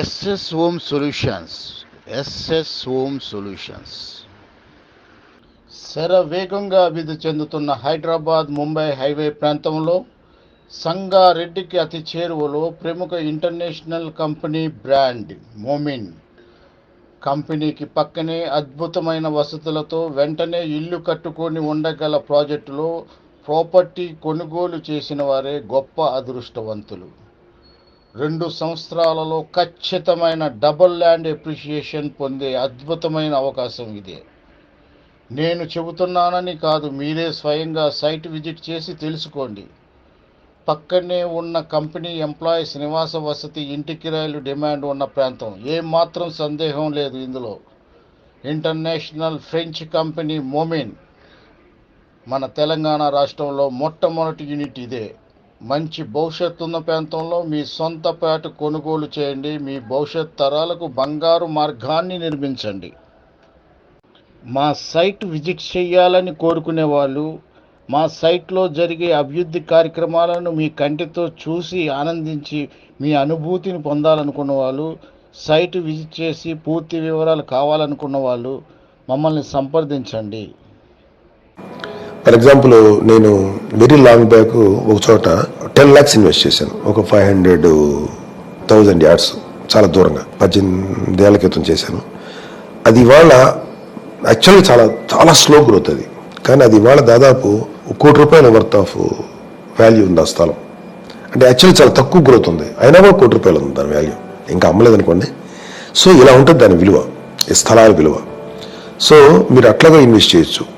SS home solutions SS home solutions. శర వేగంగా అభివృద్ధి చెందుతున్న హైదరాబాద్ ముంబై హైవే ప్రాంతంలో సంగారెడ్డికి అతి చేరువలో ప్రముఖ ఇంటర్నేషనల్ కంపెనీ బ్రాండ్ మోమిన్ కంపెనీకి పక్కనే అద్భుతమైన వసతులతో వెంటనే ఇల్లు కట్టుకొని ఉండగల ప్రాజెక్టులో ప్రాపర్టీ కొనుగోలు చేసిన వారే గొప్ప అదృష్టవంతులు. రెండు సంవత్సరాలలో ఖచ్చితమైన డబుల్ ల్యాండ్ ఎప్రిషియేషన్ పొందే అద్భుతమైన అవకాశం ఇదే. నేను చెబుతున్నానని కాదు మీరే స్వయంగా సైట్ విజిట్ చేసి తెలుసుకోండి. పక్కనే ఉన్న కంపెనీ ఎంప్లాయీస్ నివాస వసతి ఇంటి కిరాయిలు డిమాండ్ ఉన్న ప్రాంతం. ఏమాత్రం సందేహం లేదు ఇందులో. ఇంటర్నేషనల్ ఫ్రెంచ్ కంపెనీ మోమిన్ మన తెలంగాణ రాష్ట్రంలో మొట్టమొదటి యూనిట్ ఇదే. మంచి భవిష్యత్తు ఉన్న ప్రాంతంలో మీ సొంత పేట కొనుగోలు చేయండి. మీ భవిష్యత్ తరాలకు బంగారు మార్గాన్ని నిర్మించండి. మా సైట్ విజిట్ చేయాలని కోరుకునే వాళ్ళు మా సైట్లో జరిగే అభివృద్ధి కార్యక్రమాలను మీ కంటితో చూసి ఆనందించి మీ అనుభూతిని పొందాలనుకున్న వాళ్ళు సైట్ విజిట్ చేసి పూర్తి వివరాలు కావాలనుకున్న వాళ్ళు మమ్మల్ని సంప్రదించండి. ఫర్ ఎగ్జాంపుల్ నేను వెరీ లాంగ్ బ్యాక్ ఒక చోట టెన్ ల్యాక్స్ ఇన్వెస్ట్ చేశాను. ఒక ఫైవ్ హండ్రెడ్ థౌజండ్ యార్డ్స్ చాలా దూరంగా. పద్దెనిమిది ఏళ్ళ క్రితం చేశాను. అది ఇవాళ యాక్చువల్గా చాలా చాలా స్లో గ్రోత్ అది. కానీ అది ఇవాళ దాదాపు కోటి రూపాయల వర్త్ ఆఫ్ వాల్యూ ఉంది ఆ స్థలం. అంటే యాక్చువల్లీ చాలా తక్కువ గ్రోత్ ఉంది. అయినా కూడా కోటి రూపాయలు ఉంది దాని వాల్యూ. ఇంకా అమ్మలేదు అనుకోండి సో ఇలా ఉంటుంది దాని విలువ ఈ స్థలాల విలువ. సో మీరు అట్లాగా ఇన్వెస్ట్ చేయొచ్చు.